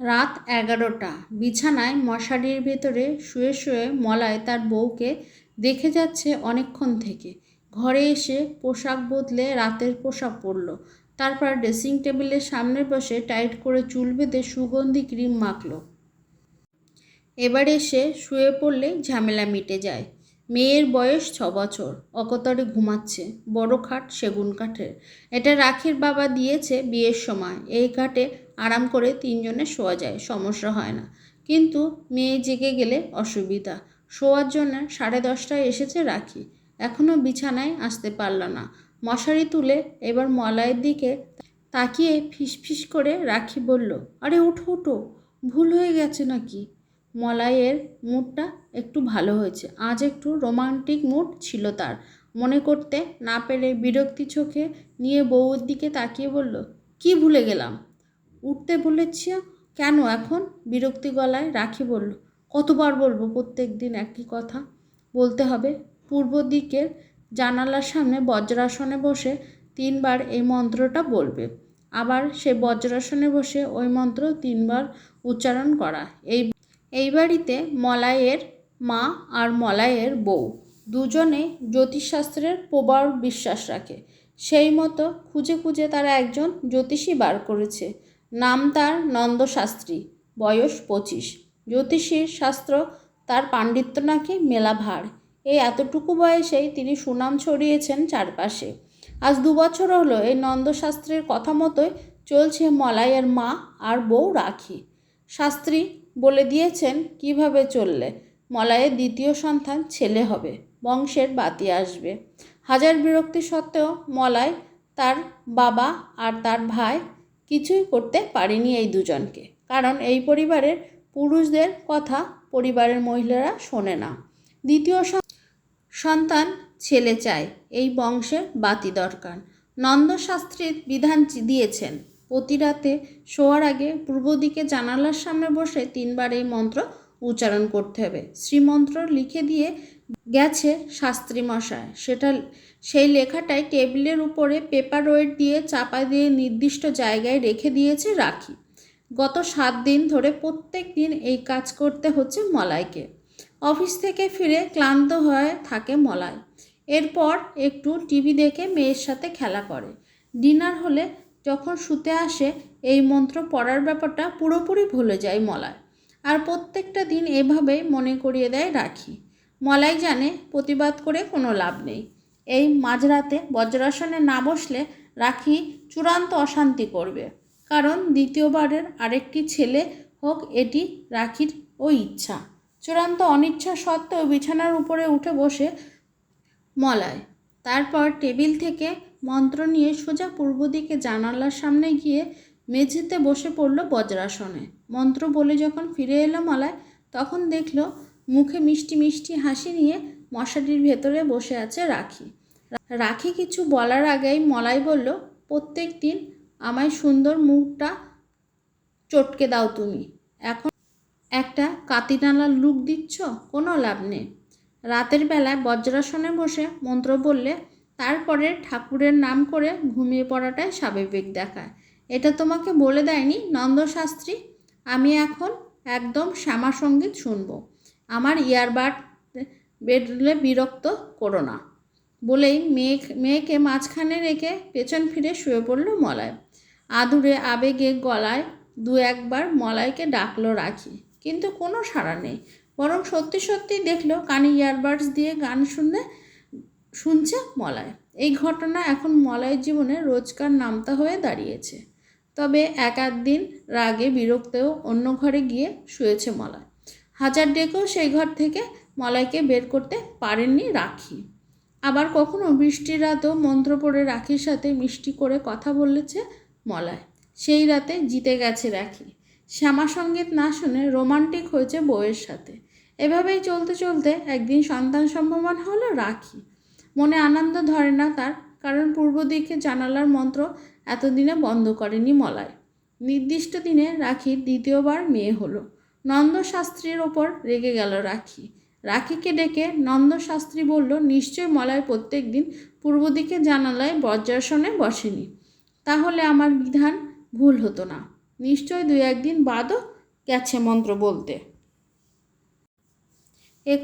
রাত এগারোটা। বিছানায় মশারির ভেতরে শুয়ে শুয়ে মলায় তার বউকে দেখে যাচ্ছে অনেকক্ষণ থেকে। ঘরে এসে পোশাক বদলে রাতের পোশাক পরল। তারপর ড্রেসিং টেবিলের সামনে বসে টাইট করে চুল বেঁধে সুগন্ধি ক্রিম মাখল। এবার এসে শুয়ে পড়লে ঝামেলা মিটে যায়। মেয়ের বয়স ছ বছর, অকতরে ঘুমাচ্ছে, বড় খাট সেগুন কাঠের। এটা রাখির বাবা দিয়েছে বিয়ের সময়। এই খাটে আরাম করে তিনজনে শোয়া যায়, সমস্যা হয় না। কিন্তু মেয়ে জেগে গেলে অসুবিধা। শোয়ার জন্য সাড়ে দশটায় এসেছে রাখি। এখনও বিছানায় আসতে পারল না। মশারি তুলে এবার মলয়ের দিকে তাকিয়ে ফিসফিস করে রাখি বলল, আরে উঠো উঠো ভুল হয়ে গেছে নাকি? মলাইয়ের মুডটা একটু ভালো হয়েছে। আজ একটু রোমান্টিক মুড ছিল তার। মনে করতে না পেরে বিরক্তি চোখে নিয়ে বউয়ের দিকে তাকিয়ে বলল, কি ভুলে গেলাম? উঠতে বলেছি, কেন এখন? বিরক্তি গলায় রাখি বলল, কতবার বলব প্রত্যেক দিন একই কথা? বলতে হবে। পূর্ব দিকের জানালার সামনে বজ্রাসনে বসে তিনবার এই মন্ত্রটা বলবে। আবার সে বজ্রাসনে বসে ওই মন্ত্র তিনবার উচ্চারণ করা। এই এই বাড়িতে মলায়ের মা আর মলায়ের বউ। দুজনে জ্যোতিষশাস্ত্রের প্রবল বিশ্বাস রাখে। সেই মতো খুঁজে খুঁজে তারা একজন জ্যোতিষী বার করেছে। নাম তার নন্দশাস্ত্রী, বয়স পঁচিশ। জ্যোতিষীর শাস্ত্র তার পাণ্ডিত্য নাকি মেলা ভার এই এতটুকু বয়সেই তিনি সুনাম ছড়িয়েছেন চারপাশে। আজ দু বছর হলো এই নন্দশাস্ত্রের কথা মতোই চলছে মলাইয়ের মা আর বউ রাখি। শাস্ত্রী বলে দিয়েছেন, কীভাবে চললে? মলায়ের দ্বিতীয় সন্তান ছেলে হবে, বংশের বাতি আসবে। হাজার বিরক্তি সত্ত্বেও মলায় তার বাবা আর তার ভাই কিছুই করতে পারেনি এই দুজনকে। কারণ এই পরিবারের পুরুষদের কথা পরিবারের মহিলারা শোনে না। দ্বিতীয় সন্তান ছেলে চায়, এই বংশের বাতি দরকার। নন্দশাস্ত্রীর বিধান দিয়েছেন প্রতি রাতে শোয়ার আগে পূর্ব দিকে জানালার সামনে বসে তিনবার এই মন্ত্র উচ্চারণ করতে হবে। শ্রীমন্ত্র লিখে দিয়ে গেছে শাস্ত্রী মশায় সেটা, সেই লেখাটাই টেবিলের উপরে পেপার ওয়েট দিয়ে চাপা দিয়ে নির্দিষ্ট জায়গায় রেখে দিয়েছে রাখি। গত সাত দিন ধরে প্রত্যেক দিন এই কাজ করতে হচ্ছে মলাইকে। অফিস থেকে ফিরে ক্লান্ত হয়ে থাকে মলায়। এরপর একটু টিভি দেখে মেয়ের সাথে খেলা করে। ডিনার হলে যখন শুতে আসে, এই মন্ত্র পড়ার ব্যাপারটা পুরোপুরি ভুলে যায় মলায়। আর প্রত্যেকটা দিন এভাবেই মনে করিয়ে দেয় রাখি। মলাই জানে প্রতিবাদ করে কোনো লাভ নেই। এই মাঝরাতে বজ্রাসনে না বসলে রাখি চূড়ান্ত অশান্তি করবে। কারণ দ্বিতীয়বারের আরেকটি ছেলে হোক, এটি রাখির ও ইচ্ছা। চূড়ান্ত অনিচ্ছা সত্ত্বেও বিছানার উপরে উঠে বসে মলায়। তারপর টেবিল থেকে মন্ত্র নিয়ে সোজা পূর্ব দিকে জানালার সামনে গিয়ে মেঝেতে বসে পড়ল বজ্রাসনে। মন্ত্র বলে যখন ফিরে এলো মলায়, তখন দেখল মুখে মিষ্টি মিষ্টি হাসি নিয়ে মশারির ভেতরে বসে আছে রাখি। রাখি কিছু বলার আগেই মলাই বলল, প্রত্যেক দিন আমায় সুন্দর মুখটা চটকে দাও তুমি। এখন একটা কাতিনালার লুক দিচ্ছ, কোনো লাভ নেই রাতের বেলায় বজ্রাসনে বসে মন্ত্র বললে, তারপরে ঠাকুরের নাম করে ঘুমিয়ে পড়াটাই স্বাভাবিক দেখায়। এটা তোমাকে বলে দেয়নি নন্দশাস্ত্রী। আমি এখন একদম শ্যামা সংগীত শুনব। আমার ইয়ারবাড বেডলে বিরক্ত করো না। বলেই মেয়ে মেয়েকে মাঝখানে রেখে পেছন ফিরে শুয়ে পড়ল মলায়। আদুরে আবেগে গলায় দু একবার মলাইকে ডাকলো রাখি, কিন্তু কোনো সাড়া নেই। বরং সত্যি সত্যি দেখল কানে ইয়ারবাডস দিয়ে গান শুনে শুনছে মলায়। এই ঘটনা এখন মলয়ের জীবনে রোজকার নামতা হয়ে দাঁড়িয়েছে। তবে এক দিন রাগে বিরক্তেও অন্য ঘরে গিয়ে শুয়েছে মলয়। হাজার ডেকেও সেই ঘর থেকে মলয়কে বের করতে পারেননি রাখি। আবার কখনো বৃষ্টির রাতেও মন্ত্র পড়ে রাখির সাথে মিষ্টি করে কথা বলেছে মলয়। সেই রাতে জিতে গেছে রাখি। শ্যামা সংগীত না শুনে রোমান্টিক হয়েছে বউয়ের সাথে। এভাবেই চলতে চলতে একদিন সন্তান সম্ভবন হলো রাখি। মনে আনন্দ ধরে না তার, কারণ পূর্ব দিকে জানালার মন্ত্র এতদিনে বন্ধ করেনি মলায়। নির্দিষ্ট দিনে রাখির দ্বিতীয়বার মেয়ে হলো। নন্দশাস্ত্রীর ওপর রেগে গেল রাখি। রাখিকে ডেকে নন্দশাস্ত্রী বলল, নিশ্চয় মলায় প্রত্যেক দিন পূর্ব দিকে জানালায় বজ্রাসনে বসেনি। তাহলে আমার বিধান ভুল হতো না। নিশ্চয় দুই একদিন বাদও গেছে মন্ত্র বলতে।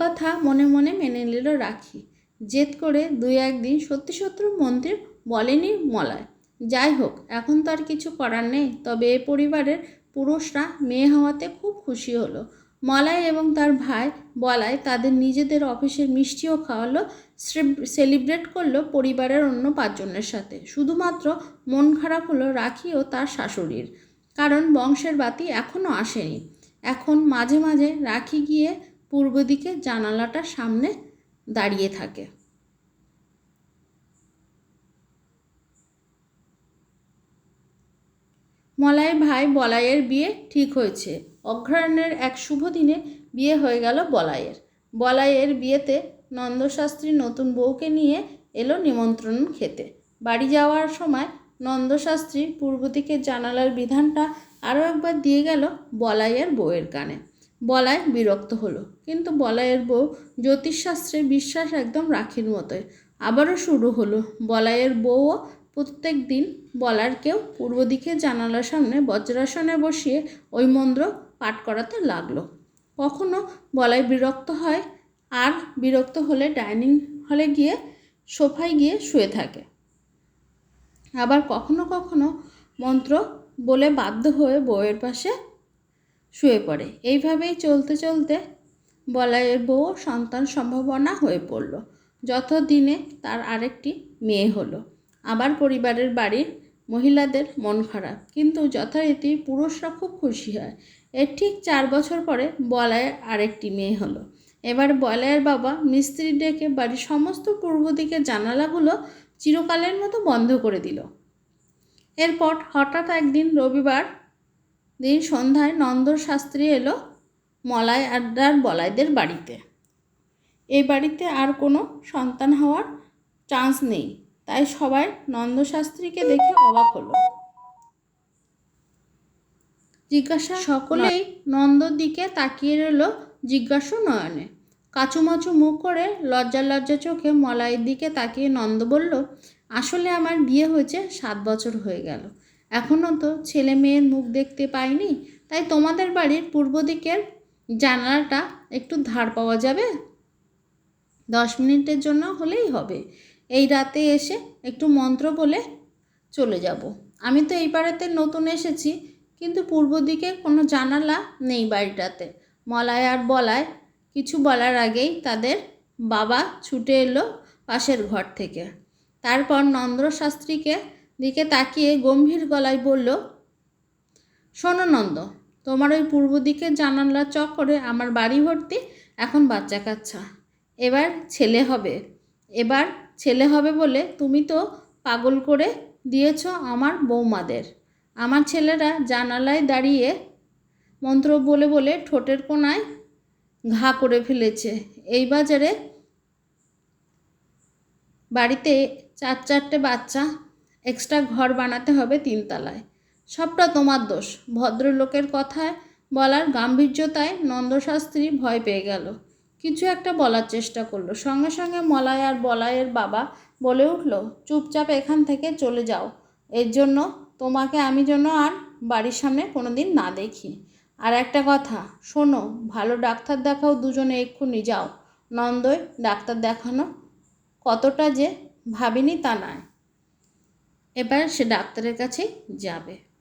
কথা মনে মনে মেনে নিল রাখি। জেদ করে দুই একদিন সত্যি সত্যি মন্ত্রী বলেনি মলায়। যাই হোক, এখন তো আর কিছু করার নেই। তবে এ পরিবারের পুরুষরা মেয়ে হওয়াতে খুব খুশি হলো। মলাই এবং তার ভাই বলায় তাদের নিজেদের অফিসের মিষ্টিও খাওয়ালো সেলিব্রেট করল পরিবারের অন্য পাঁচজনের সাথে। শুধুমাত্র মন খারাপ হলো রাখি ও তার শাশুড়ির। কারণ বংশের বাতি এখনও আসেনি। এখন মাঝে মাঝে রাখি গিয়ে পূর্ব দিকে জানালাটার সামনে দাঁড়িয়ে থাকে। মলাইয়ের ভাই বলাইয়ের বিয়ে ঠিক হয়েছে। অগ্রহায়ণের এক শুভ দিনে বিয়ে হয়ে গেল বলাইয়ের। বলাইয়ের বিয়েতে নন্দশাস্ত্রী নতুন বউকে নিয়ে এলো নিমন্ত্রণ খেতে। বাড়ি যাওয়ার সময় নন্দশাস্ত্রী পূর্ব দিকের জানালার বিধানটা আরও একবার দিয়ে গেল বলাইয়ের বউয়ের কানে। বলাই বিরক্ত হলো, কিন্তু বলাইয়ের বউ জ্যোতিষশাস্ত্রে বিশ্বাস একদম রাখির মতোই। আবারও শুরু হলো, বলাইয়ের বউও প্রত্যেক দিন বলার কেউ পূর্ব দিকে জানালার সামনে বজ্রাসনে বসিয়ে ওই মন্ত্র পাঠ করাতে লাগল। কখনো বলায় বিরক্ত হয়, আর বিরক্ত হলে ডাইনিং হলে গিয়ে সোফায় গিয়ে শুয়ে থাকে। আবার কখনো কখনো মন্ত্র বলে বাধ্য হয়ে বউয়ের পাশে শুয়ে পড়ে। এইভাবেই চলতে চলতে বলায়ের বউ সন্তান সম্ভাবনা হয়ে পড়ল। যত দিনে তার আরেকটি মেয়ে হলো। আবার পরিবারের বাড়ির মহিলাদের মন খারাপ। কিন্তু যথারীতি পুরুষরা খুব খুশি হয়। এর ঠিক চার বছর পরে বলায়ের আরেকটি মেয়ে হলো। এবার বলায়ের বাবা মিস্ত্রি ডেকে বাড়ির সমস্ত পূর্ব দিকে জানালাগুলো চিরকালের মতো বন্ধ করে দিল। এরপর হঠাৎ একদিন রবিবার দিন সন্ধ্যায় নন্দর শাস্ত্রী এলো মলায় আড্ডার বলাইদের বাড়িতে। এই বাড়িতে আর কোনো সন্তান হওয়ার চান্স নেই। তাই সবাই নন্দশাস্ত্রীকে দেখে অবাক হলো। জিজ্ঞাসা সকলেই নন্দর দিকে তাকিয়ে রইল জিজ্ঞাসু নয়নে। কাচুমাচু মুখ করে লজ্জা লজ্জা চোখে মলাইয়ের দিকে তাকিয়ে নন্দ বলল, আসলে আমার বিয়ে হয়েছে সাত বছর হয়ে গেল। এখনও তো ছেলে মেয়ের মুখ দেখতে পাইনি, তাই তোমাদের বাড়ির পূর্ব দিকের জানালাটা একটু ধার পাওয়া যাবে? দশ মিনিটের জন্য হলেই হবে। এই রাতে এসে একটু মন্ত্র বলে চলে যাব। আমি তো এই পাড়াতে নতুন এসেছি, কিন্তু পূর্ব দিকে কোনো জানালা নেই বাড়িটাতে। মলায় আর বলায় কিছু বলার আগেই তাদের বাবা ছুটে এলো পাশের ঘর থেকে। তারপর নন্দ্র শাস্ত্রীকে দিকে তাকিয়ে গম্ভীর গলায় বলল, শোনো নন্দ, তোমার ওই পূর্ব দিকে জানালা চক্করে আমার বাড়ি ভর্তি এখন বাচ্চা কাচ্চা। এবার ছেলে হবে। এবার ছেলে হবে বলে তুমি তো পাগল করে দিয়েছ আমার বৌমাদের। আমার ছেলেরা জানালায় দাঁড়িয়ে মন্ত্র বলে বলে ঠোঁটের কোনায় ঘা করে ফেলেছে। এই বাজারে বাড়িতে চার চারটে বাচ্চা এক্সট্রা ঘর বানাতে হবে তিনতলায়। সবটা তোমার দোষ। ভদ্রলোকের কথায় বলার গাম্ভীর্যতায় নন্দশাস্ত্রী ভয় পেয়ে গেল। কিছু একটা বলার চেষ্টা করল। সঙ্গে সঙ্গে মলয় আর বলাইয়ের বাবা বলে উঠল, চুপচাপ এখান থেকে চলে যাও। এর জন্য তোমাকে আমি যেন আর বাড়ির সামনে কোনো দিন না দেখি। আর একটা কথা, শোনো, ভালো ডাক্তার দেখাও দুজনে এক্ষুনি যাও। নন্দয় ডাক্তার দেখানো কতটা যে ভাবিনি তা নয়। এবার সে ডাক্তারের কাছেই যাবে।